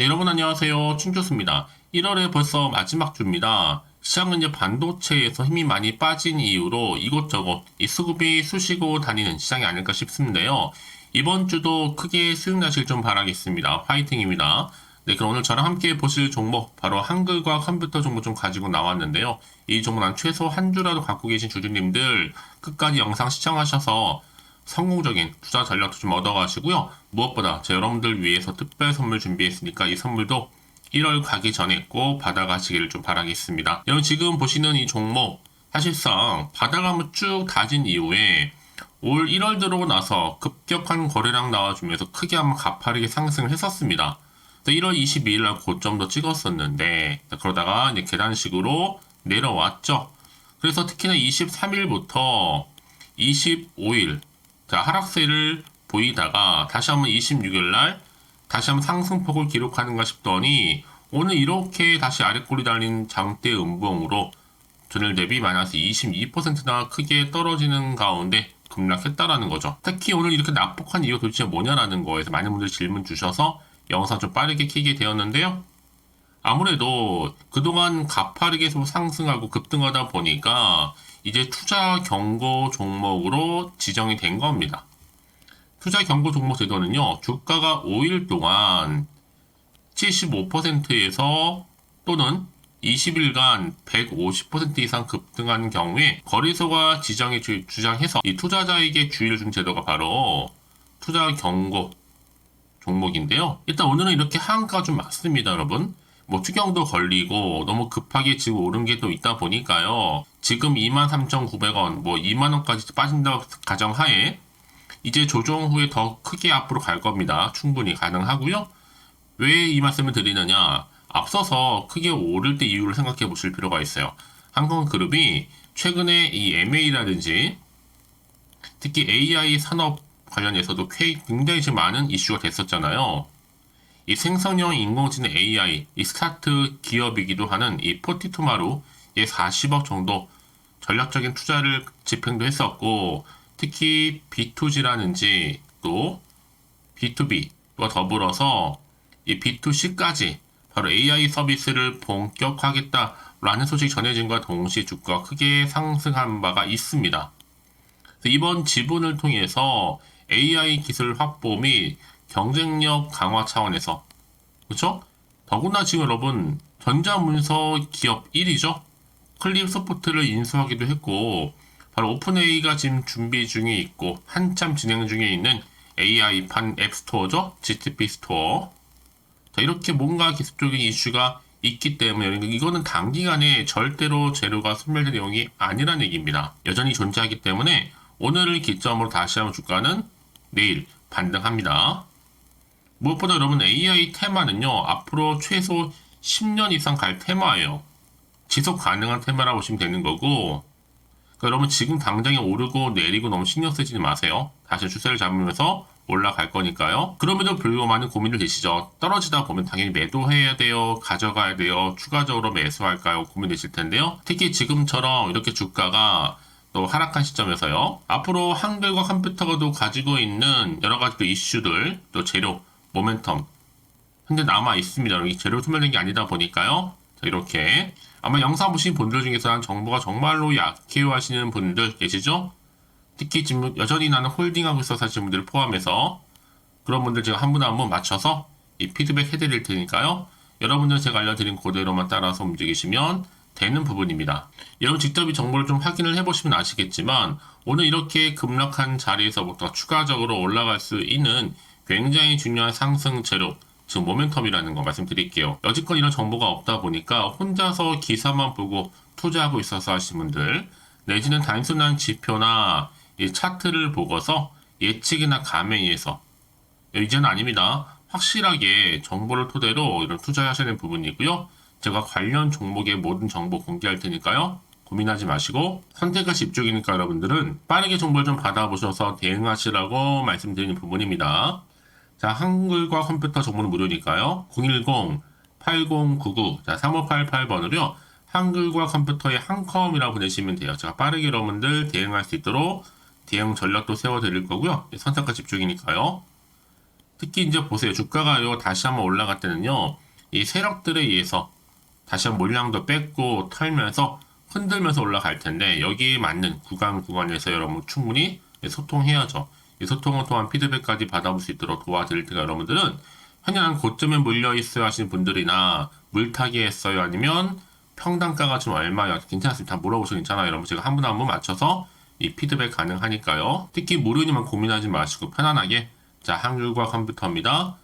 네, 여러분 안녕하세요. 충조수입니다. 1월에 벌써 마지막 주입니다. 시장은 이제 반도체에서 힘이 많이 빠진 이유로 이곳저곳 이 수급이 쑤시고 다니는 시장이 아닐까 싶습니다요. 이번 주도 크게 수익 나실 좀 바라겠습니다. 화이팅입니다. 네, 그럼 오늘 저랑 함께 보실 종목 바로 한글과 컴퓨터 종목 좀 가지고 나왔는데요. 이 종목 난 최소 한 주라도 갖고 계신 주주님들 끝까지 영상 시청하셔서 성공적인 투자 전략도 좀 얻어가시고요. 무엇보다 제 여러분들 위해서 특별 선물 준비했으니까 이 선물도 1월 가기 전에 꼭 받아가시기를 좀 바라겠습니다. 여러분 지금 보시는 이 종목 사실상 바닥을 쭉 다진 이후에 올 1월 들어오고 나서 급격한 거래량 나와주면서 크게 한번 가파르게 상승을 했었습니다. 1월 22일 날 고점도 찍었었는데 그러다가 이제 계단식으로 내려왔죠. 그래서 특히나 23일부터 25일 자, 하락세를 보이다가 다시 한번 26일 날 다시 한번 상승폭을 기록하는가 싶더니 오늘 이렇게 다시 아래꼬리 달린 장대 음봉으로 전일 대비 마이너스 22%나 크게 떨어지는 가운데 급락했다라는 거죠. 특히 오늘 이렇게 낙폭한 이유 도대체 뭐냐라는 거에서 많은 분들이 질문 주셔서 영상 좀 빠르게 키게 되었는데요. 아무래도 그동안 가파르게 상승하고 급등하다 보니까 이제 투자 경고 종목으로 지정이 된 겁니다. 투자 경고 종목 제도는요, 주가가 5일 동안 75%에서 또는 20일간 150% 이상 급등한 경우에 거래소가 지정해 주, 주장해서 이 투자자에게 주의를 준 제도가 바로 투자 경고 종목인데요. 일단 오늘은 이렇게 하한가가 좀 많습니다, 여러분. 뭐 추경도 걸리고 너무 급하게 지금 오른 게 또 있다 보니까요. 지금 23,900원, 뭐 2만원까지 빠진다고 가정하에 이제 조정 후에 더 크게 앞으로 갈 겁니다. 충분히 가능하고요. 왜 이 말씀을 드리느냐? 앞서서 크게 오를 때 이유를 생각해 보실 필요가 있어요. 한국그룹이 최근에 이 MA라든지 특히 AI 산업 관련해서도 굉장히 많은 이슈가 됐었잖아요. 이 생성형 인공지능 AI, 이 스타트 기업이기도 하는 이 포티투마루에 40억 정도 전략적인 투자를 집행도 했었고, 특히 B2G라는지 또 B2B와 더불어서 이 B2C까지 바로 AI 서비스를 본격화하겠다라는 소식이 전해진과 동시에 주가가 크게 상승한 바가 있습니다. 이번 지분을 통해서 AI 기술 확보 및 경쟁력 강화 차원에서 그렇죠? 더구나 지금 여러분 전자문서 기업 1위죠. 클립 소프트를 인수하기도 했고 바로 오픈AI가 지금 준비 중에 있고 한참 진행 중에 있는 AI판 앱스토어죠. GTP 스토어. 자, 이렇게 뭔가 기술적인 이슈가 있기 때문에 이거는 단기간에 절대로 재료가 소멸된 내용이 아니라는 얘기입니다. 여전히 존재하기 때문에 오늘을 기점으로 다시 한번 주가는 내일 반등합니다. 무엇보다 여러분 AI 테마는요 앞으로 최소 10년 이상 갈 테마예요. 지속 가능한 테마라고 보시면 되는 거고 그러니까 여러분 지금 당장에 오르고 내리고 너무 신경 쓰지 마세요. 다시 추세를 잡으면서 올라갈 거니까요. 그럼에도 불구하고 많은 고민을 되시죠. 떨어지다 보면 당연히 매도해야 돼요. 가져가야 돼요. 추가적으로 매수할까요? 고민되실 텐데요. 특히 지금처럼 이렇게 주가가 또 하락한 시점에서요. 앞으로 한글과 컴퓨터가도 가지고 있는 여러 가지 또 이슈들, 또 재료, 모멘텀 현재 남아 있습니다. 여기 재료 소멸된 게 아니다 보니까요. 자, 이렇게 아마 영상 보신 분들 중에서 정보가 정말로 약해요 하시는 분들 계시죠? 특히 지금 여전히 나는 홀딩하고 있어 사시는 분들 을 포함해서 그런 분들 제가 한 분 한 분 맞춰서 이 피드백 해드릴 테니까요. 여러분들 제가 알려드린 그대로만 따라서 움직이시면 되는 부분입니다. 여러분 직접 이 정보를 좀 확인을 해보시면 아시겠지만 오늘 이렇게 급락한 자리에서부터 추가적으로 올라갈 수 있는 굉장히 중요한 상승 재료 즉 모멘텀이라는 거 말씀드릴게요. 여지껏 이런 정보가 없다 보니까 혼자서 기사만 보고 투자하고 있어서 하신 분들 내지는 단순한 지표나 이 차트를 보고서 예측이나 감행해서 이제는 아닙니다. 확실하게 정보를 토대로 이런 투자하시는 부분이고요. 제가 관련 종목의 모든 정보 공개할 테니까요. 고민하지 마시고 선택과 집중이니까 여러분들은 빠르게 정보를 좀 받아보셔서 대응하시라고 말씀드리는 부분입니다. 자, 한글과 컴퓨터 정보는 무료니까요. 010-8099, 자, 3588번으로요. 한글과 컴퓨터의 한컴이라고 보내시면 돼요. 제가 빠르게 여러분들 대응할 수 있도록 대응 전략도 세워드릴 거고요. 선택과 집중이니까요. 특히 이제 보세요. 주가가 요 다시 한번 올라갈 때는요. 이 세력들에 의해서 다시 한번 몰량도 뺏고 털면서 흔들면서 올라갈 텐데 여기에 맞는 구간 구간에서 여러분 충분히 소통해야죠. 이 소통을 통한 피드백까지 받아볼 수 있도록 도와드릴 테니까 여러분들은 현재 고점에 물려 있어야 하시는 분들이나 물타기 했어요 아니면 평단가가 좀 얼마야 괜찮습니다. 다 물어보셔도 괜찮아요. 여러분 제가 한 분 한 분 맞춰서 이 피드백 가능하니까요. 특히 무료니만 고민하지 마시고 편안하게 자 한글과 컴퓨터입니다.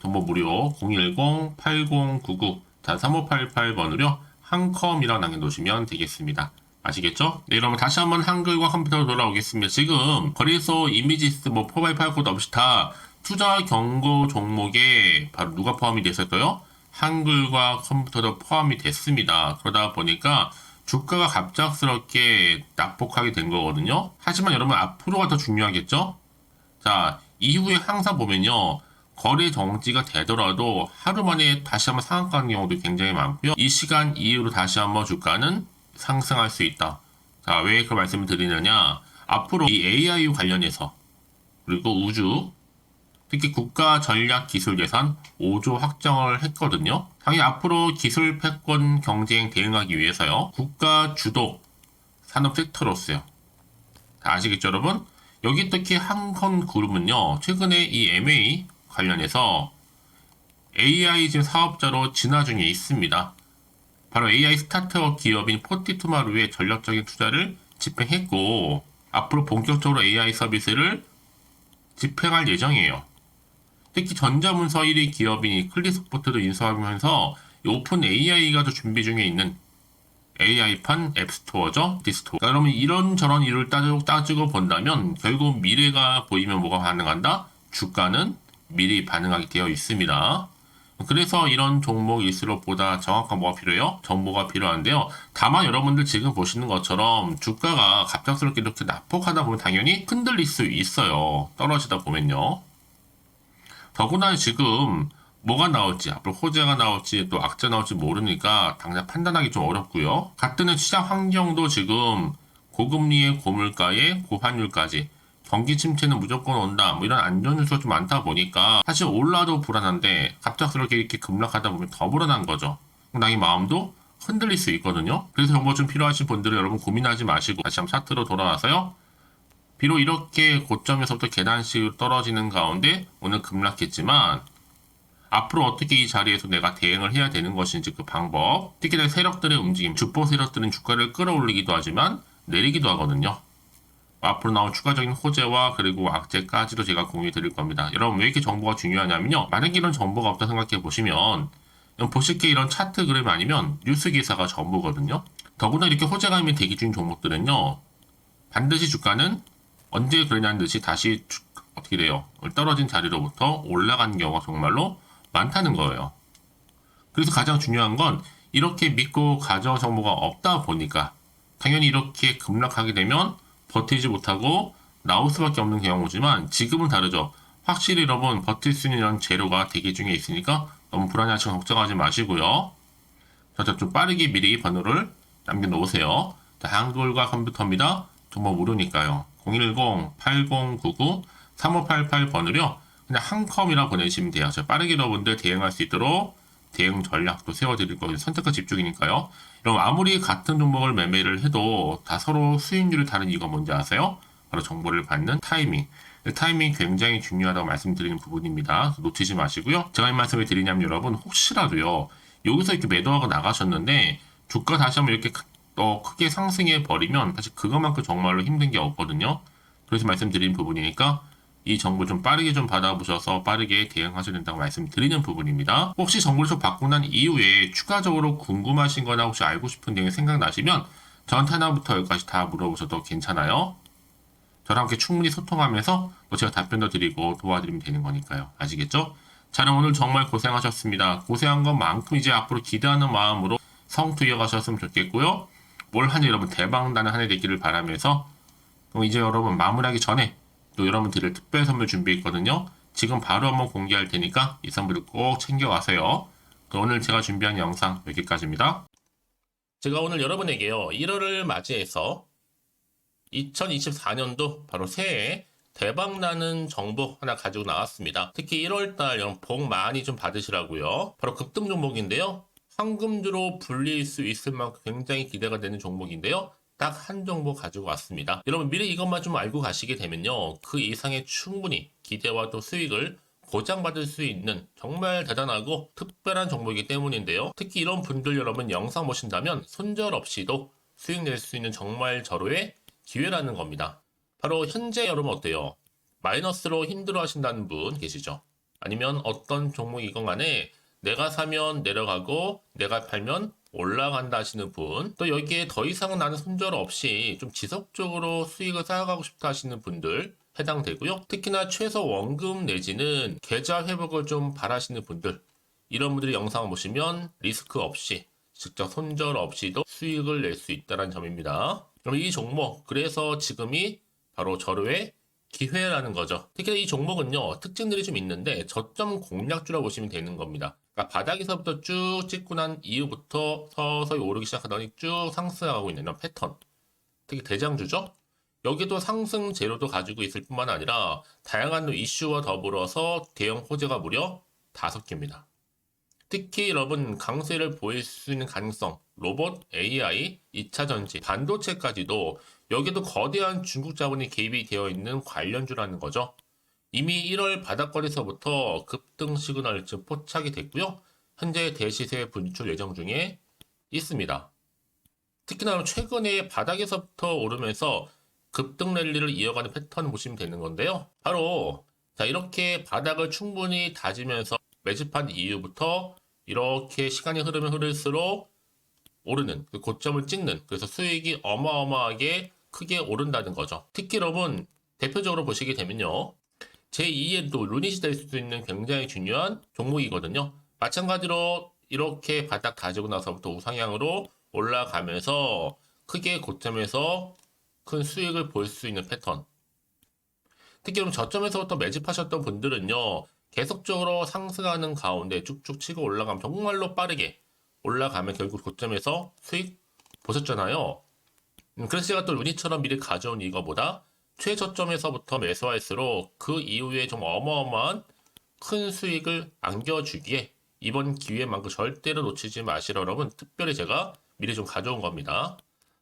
정보 무료 010-8099자 3588번으로 한컴이라고 남겨놓으시면 되겠습니다. 아시겠죠? 네, 여러분 다시 한번 한글과 컴퓨터로 돌아오겠습니다. 지금 거래소 이미지스 뭐 포바이 팔코드 없이 다 투자 경고 종목에 바로 누가 포함이 됐었어요? 한글과 컴퓨터도 포함이 됐습니다. 그러다 보니까 주가가 갑작스럽게 낙폭하게 된 거거든요. 하지만 여러분 앞으로가 더 중요하겠죠? 자, 이후에 항상 보면요. 거래 정지가 되더라도 하루 만에 다시 한번 상한가 하는 경우도 굉장히 많고요. 이 시간 이후로 다시 한번 주가는 상승할 수 있다. 자, 왜 그 말씀을 드리느냐? 앞으로 이 AI 관련해서 그리고 우주 특히 국가 전략 기술 예산 5조 확정을 했거든요. 당연히 앞으로 기술 패권 경쟁 대응하기 위해서요. 국가 주도 산업 섹터로서요. 다 아시겠죠, 여러분? 여기 특히 한컨 그룹은요. 최근에 이 MA 관련해서 AI 지금 사업자로 진화 중에 있습니다. 바로 AI 스타트업 기업인 포티투마루에 전략적인 투자를 집행했고 앞으로 본격적으로 AI 서비스를 집행할 예정이에요. 특히 전자문서 1위 기업인 클리스포트도 인수하면서 오픈 AI가 또 준비 중에 있는 AI판 앱스토어죠. 디스토어. 여러분 이런저런 일을 따지고, 따지고 본다면 결국 미래가 보이면 뭐가 반응한다? 주가는 미리 반응하게 되어 있습니다. 그래서 이런 종목일수록 보다 정확한 뭐가 필요해요? 정보가 필요한데요. 다만 여러분들 지금 보시는 것처럼 주가가 갑작스럽게 이렇게 낙폭하다 보면 당연히 흔들릴 수 있어요. 떨어지다 보면요. 더구나 지금 뭐가 나올지 앞으로 호재가 나올지 또 악재 나올지 모르니까 당장 판단하기 좀 어렵고요. 같은 시장 환경도 지금 고금리의 고물가에 고환율까지 경기 침체는 무조건 온다. 뭐 이런 안전 요소가 좀 많다 보니까 사실 올라도 불안한데 갑작스럽게 이렇게 급락하다 보면 더 불안한 거죠. 나의 마음도 흔들릴 수 있거든요. 그래서 정보 좀 필요하신 분들은 여러분 고민하지 마시고 다시 한번 차트로 돌아와서요. 비록 이렇게 고점에서부터 계단식으로 떨어지는 가운데 오늘 급락했지만 앞으로 어떻게 이 자리에서 내가 대응을 해야 되는 것인지 그 방법 특히나 세력들의 움직임 주포 세력들은 주가를 끌어올리기도 하지만 내리기도 하거든요. 앞으로 나올 추가적인 호재와 그리고 악재까지도 제가 공유해 드릴 겁니다. 여러분 왜 이렇게 정보가 중요하냐면요. 만약에 이런 정보가 없다 생각해 보시면 보실 게 이런 차트 그램 아니면 뉴스 기사가 전부거든요. 더구나 이렇게 호재감이 대기 중인 종목들은요. 반드시 주가는 언제 그러냐는 듯이 다시 주- 어떻게 돼요? 떨어진 자리로부터 올라가는 경우가 정말로 많다는 거예요. 그래서 가장 중요한 건 이렇게 믿고 가져 정보가 없다 보니까 당연히 이렇게 급락하게 되면 버티지 못하고 나올 수밖에 없는 경우지만 지금은 다르죠. 확실히 여러분 버틸 수 있는 재료가 대기 중에 있으니까 너무 불안해하시고 걱정하지 마시고요. 자, 좀 빠르게 미리 번호를 남겨놓으세요. 자, 한글과 컴퓨터입니다. 정보 무료니까요. 010-8099-3588번으로 그냥 한 컴이라 보내시면 돼요. 저 빠르게 여러분들 대응할 수 있도록 대응 전략도 세워드릴 거예요. 선택과 집중이니까요. 그럼 아무리 같은 종목을 매매를 해도 다 서로 수익률이 다른 이유가 뭔지 아세요? 바로 정보를 받는 타이밍. 타이밍이 굉장히 중요하다고 말씀드리는 부분입니다. 놓치지 마시고요. 제가 이 말씀을 드리냐면 여러분 혹시라도요. 여기서 이렇게 매도하고 나가셨는데 주가 다시 한번 이렇게 크- 더 크게 상승해 버리면 사실 그것만큼 정말로 힘든 게 없거든요. 그래서 말씀드린 부분이니까 이 정보 좀 빠르게 좀 받아보셔서 빠르게 대응하셔야 된다고 말씀드리는 부분입니다. 혹시 정보를 좀 받고 난 이후에 추가적으로 궁금하신 거나 혹시 알고 싶은 내용이 생각나시면 저한테 하나부터 여기까지 다 물어보셔도 괜찮아요. 저랑 함께 충분히 소통하면서 또 제가 답변도 드리고 도와드리면 되는 거니까요. 아시겠죠? 자랑 오늘 정말 고생하셨습니다. 고생한 것만큼 이제 앞으로 기대하는 마음으로 성투 이어가셨으면 좋겠고요. 올한해 여러분 대박 나는 한 해 되기를 바라면서 그럼 이제 여러분 마무리하기 전에 또 여러분 드릴 특별 선물 준비했거든요. 지금 바로 한번 공개할 테니까 이 선물을 꼭 챙겨가세요. 그럼 오늘 제가 준비한 영상 여기까지입니다. 제가 오늘 여러분에게요. 1월을 맞이해서 2024년도 바로 새해 대박나는 정보 하나 가지고 나왔습니다. 특히 1월달 여러분 복 많이 좀 받으시라고요. 바로 급등 종목인데요. 황금주로 불릴 수 있을 만큼 굉장히 기대가 되는 종목인데요. 딱한 종목 가지고 왔습니다. 여러분 미리 이것만 좀 알고 가시게 되면요. 그 이상의 충분히 기대와 또 수익을 보장받을 수 있는 정말 대단하고 특별한 종목이기 때문인데요. 특히 이런 분들 여러분 영상 보신다면 손절 없이도 수익 낼 수 있는 정말 절호의 기회라는 겁니다. 바로 현재 여러분 어때요? 마이너스로 힘들어 하신다는 분 계시죠? 아니면 어떤 종목이건 간에 내가 사면 내려가고 내가 팔면 올라간다 하시는 분, 또 여기에 더 이상은 나는 손절 없이 좀 지속적으로 수익을 쌓아가고 싶다 하시는 분들 해당되고요. 특히나 최소 원금 내지는 계좌 회복을 좀 바라시는 분들, 이런 분들이 영상을 보시면 리스크 없이 직접 손절 없이도 수익을 낼 수 있다는 점입니다. 그럼 이 종목, 그래서 지금이 바로 절호의 기회라는 거죠. 특히 이 종목은요, 특징들이 좀 있는데 저점 공략주라 보시면 되는 겁니다. 그러니까 바닥에서부터 쭉 찍고 난 이후부터 서서히 오르기 시작하더니 쭉 상승하고 있는 이런 패턴. 특히 대장주죠? 여기도 상승 재료도 가지고 있을 뿐만 아니라 다양한 이슈와 더불어서 대형 호재가 무려 다섯 개입니다. 특히 여러분 강세를 보일 수 있는 가능성, 로봇, AI, 2차 전지, 반도체까지도 여기도 거대한 중국 자본이 개입이 되어 있는 관련주라는 거죠. 이미 1월 바닥거리서부터 급등 시그널 즉 포착이 됐고요. 현재 대시세 분출 예정 중에 있습니다. 특히나 최근에 바닥에서부터 오르면서 급등 랠리를 이어가는 패턴을 보시면 되는 건데요. 바로 자 이렇게 바닥을 충분히 다지면서 매집한 이후부터 이렇게 시간이 흐르면 흐를수록 오르는 그 고점을 찍는 그래서 수익이 어마어마하게 크게 오른다는 거죠. 특히 여러분 대표적으로 보시게 되면요. 제2의 또 루닛이 될 수도 있는 굉장히 중요한 종목이거든요. 마찬가지로 이렇게 바닥 다지고 나서부터 우상향으로 올라가면서 크게 고점에서 큰 수익을 볼 수 있는 패턴. 특히 그럼 저점에서부터 매집하셨던 분들은요, 계속적으로 상승하는 가운데 쭉쭉 치고 올라가면 정말로 빠르게 올라가면 결국 고점에서 수익 보셨잖아요. 음, 그래서 제가 또 루니처럼 미리 가져온 이거보다 최저점에서부터 매수할수록 그 이후에 좀 어마어마한 큰 수익을 안겨주기에 이번 기회만큼 절대로 놓치지 마시라 여러분 특별히 제가 미리 좀 가져온 겁니다.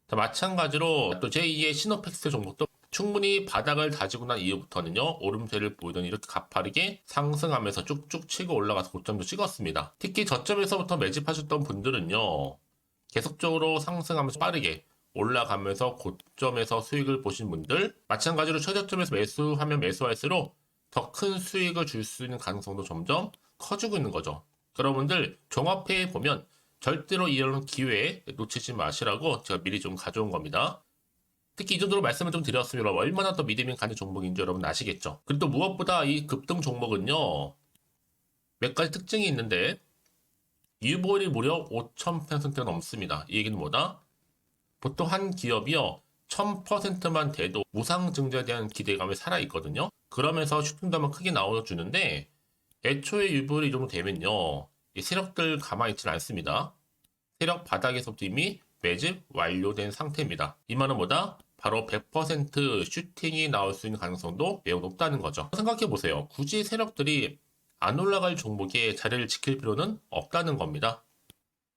자, 마찬가지로 또 제2의 시노팩스 종목도 충분히 바닥을 다지고 난 이후부터는요 오름세를 보이던 이렇게 가파르게 상승하면서 쭉쭉 치고 올라가서 고점도 찍었습니다. 특히 저점에서부터 매집하셨던 분들은요 계속적으로 상승하면서 빠르게 올라가면서 고점에서 수익을 보신 분들 마찬가지로 최저점에서 매수하면 매수할수록 더 큰 수익을 줄 수 있는 가능성도 점점 커지고 있는 거죠. 여러분들 종합해 보면 절대로 이런 기회에 놓치지 마시라고 제가 미리 좀 가져온 겁니다. 특히 이 정도로 말씀을 좀 드렸으면 얼마나 더 믿음이 가는 종목인지 여러분 아시겠죠? 그리고 또 무엇보다 이 급등 종목은요 몇 가지 특징이 있는데 유보율이 무려 5,000%가 넘습니다. 이 얘기는 뭐다? 보통 한 기업이요 1000%만 돼도 무상 증자에 대한 기대감이 살아있거든요. 그러면서 슈팅도 크게 나와주는데 애초에 유보율이 이 정도 되면요 이 세력들 가만히 있지 않습니다. 세력 바닥에서부터 이미 매집 완료된 상태입니다. 이 말은 뭐다? 바로 100% 슈팅이 나올 수 있는 가능성도 매우 높다는 거죠. 생각해 보세요. 굳이 세력들이 안 올라갈 종목에 자리를 지킬 필요는 없다는 겁니다.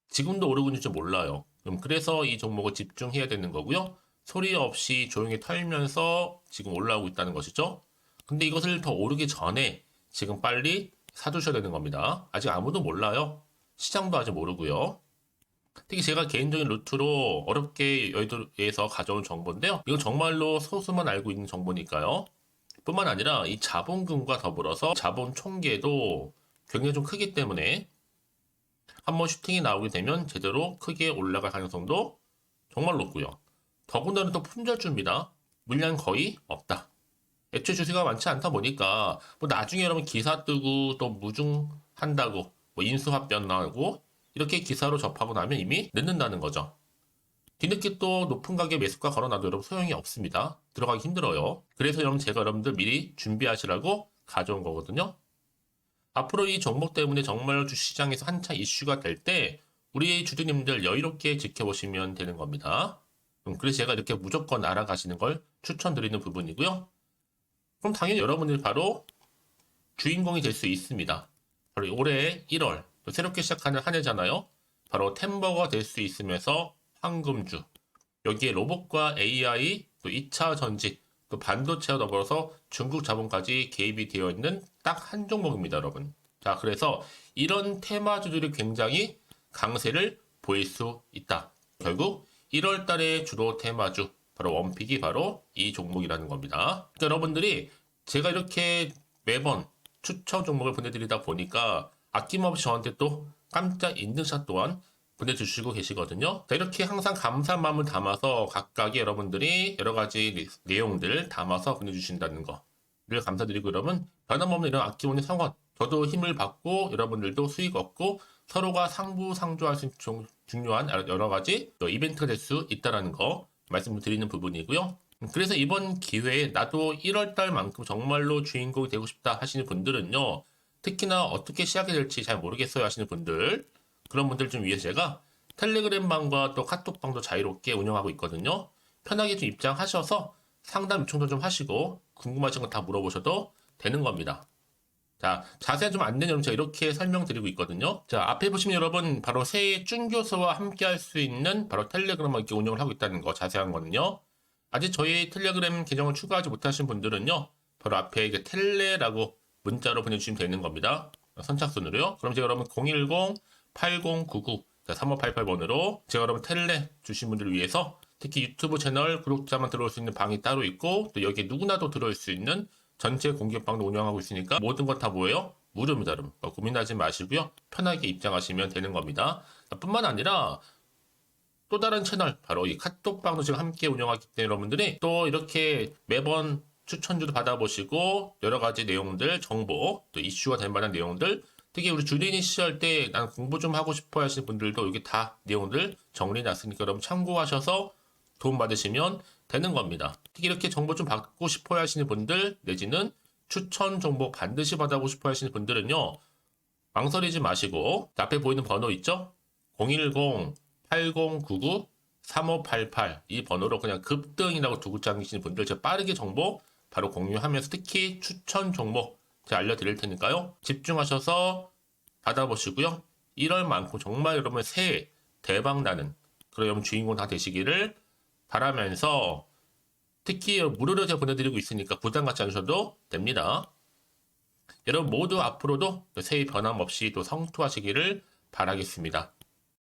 지금도 오르고 있는지 몰라요. 그럼 그래서 이 종목을 집중해야 되는 거고요. 소리 없이 조용히 털면서 지금 올라오고 있다는 것이죠. 근데 이것을 더 오르기 전에 지금 빨리 사두셔야 되는 겁니다. 아직 아무도 몰라요. 시장도 아직 모르고요. 특히 제가 개인적인 루트로 어렵게 여의도에서 가져온 정보인데요. 이건 정말로 소수만 알고 있는 정보니까요. 뿐만 아니라 이 자본금과 더불어서 자본 총계도 굉장히 좀 크기 때문에 한번 슈팅이 나오게 되면 제대로 크게 올라갈 가능성도 정말 높고요. 더군다나 또 품절주입니다. 물량 거의 없다. 애초에 주식가 많지 않다 보니까 뭐 나중에 여러분 기사 뜨고 또 무중한다고 뭐 인수합병 나오고 이렇게 기사로 접하고 나면 이미 늦는다는 거죠. 뒤늦게 또 높은 가격 매수가 걸어놔도 여러분 소용이 없습니다. 들어가기 힘들어요. 그래서 여러분 제가 여러분들 미리 준비하시라고 가져온 거거든요. 앞으로 이 종목 때문에 정말 주시장에서 한차 이슈가 될 때 우리 주주님들 여유롭게 지켜보시면 되는 겁니다. 음, 그래서 제가 이렇게 무조건 알아가시는 걸 추천드리는 부분이고요. 그럼 당연히 여러분들이 바로 주인공이 될 수 있습니다. 바로 올해 1월 또 새롭게 시작하는 한 해잖아요. 바로 템버가 될 수 있으면서 황금주 여기에 로봇과 AI 또 2차 전지 또 반도체와 더불어서 중국 자본까지 개입이 되어 있는 딱 한 종목입니다, 여러분. 자, 그래서 이런 테마주들이 굉장히 강세를 보일 수 있다. 결국 1월 달에 주로 테마주 바로 원픽이 바로 이 종목이라는 겁니다. 그러니까 여러분들이 제가 이렇게 매번 추천 종목을 보내드리다 보니까 아낌없이 저한테 또 깜짝 인증샷 또한 보내주시고 계시거든요. 자, 이렇게 항상 감사한 마음을 담아서 각각의 여러분들이 여러 가지 리- 내용들 담아서 보내주신다는 거를 감사드리고 여러분 변함없는 이런 아낌없는 성원 저도 힘을 받고 여러분들도 수익 얻고 서로가 상부상조할 수 있는 종- 중요한 여러 가지 또 이벤트가 될 수 있다는 거 말씀드리는 부분이고요. 그래서 이번 기회에 나도 1월 달만큼 정말로 주인공이 되고 싶다 하시는 분들은요. 특히나 어떻게 시작이 될지 잘 모르겠어요 하시는 분들 그런 분들 좀 위해서 제가 텔레그램 방과 또 카톡 방도 자유롭게 운영하고 있거든요. 편하게 좀 입장하셔서 상담 요청도 좀 하시고 궁금하신 거 다 물어보셔도 되는 겁니다. 자, 자세한 좀 안내 내용 제가 이렇게 설명드리고 있거든요. 자, 앞에 보시면 여러분 바로 새해 쭌교수와 함께 할 수 있는 바로 텔레그램을 이렇게 운영을 하고 있다는 거 자세한 거는요. 아직 저희 텔레그램 계정을 추가하지 못하신 분들은요. 바로 앞에 이게 텔레라고 문자로 보내주시면 되는 겁니다. 선착순으로요. 그럼 제가 여러분 010-8099 3588번으로 제가 여러분 텔레 주신 분들을 위해서 특히 유튜브 채널 구독자만 들어올 수 있는 방이 따로 있고 또 여기에 누구나도 들어올 수 있는 전체 공개방도 운영하고 있으니까 모든 것다 뭐예요? 무료입니다, 여러분. 어, 고민하지 마시고요. 편하게 입장하시면 되는 겁니다. 뿐만 아니라 또 다른 채널 바로 이 카톡방도 지금 함께 운영하기 때문에 여러분들이 또 이렇게 매번 추천주도 받아보시고 여러 가지 내용들 정보 또 이슈가 될 만한 내용들 특히 우리 주린이 시절 때 난 공부 좀 하고 싶어 하시는 분들도 여기 다 내용들 정리해 놨으니까 여러분 참고하셔서 도움 받으시면 되는 겁니다. 특히 이렇게 정보 좀 받고 싶어 하시는 분들 내지는 추천 정보 반드시 받아보고 싶어 하시는 분들은요. 망설이지 마시고 앞에 보이는 번호 있죠? 010-8099-3588 이 번호로 그냥 급등이라고 두 글자 남기시는 분들 제가 빠르게 정보 바로 공유하면서 특히 추천 종목 제가 알려드릴 테니까요. 집중하셔서 받아보시고요. 1월만큼 정말 여러분 새해 대박 나는 그런 여러분 주인공 다 되시기를 바라면서 특히 무료로 제가 보내드리고 있으니까 부담 갖지 않으셔도 됩니다. 여러분 모두 앞으로도 새해 변함없이 또 성투하시기를 바라겠습니다.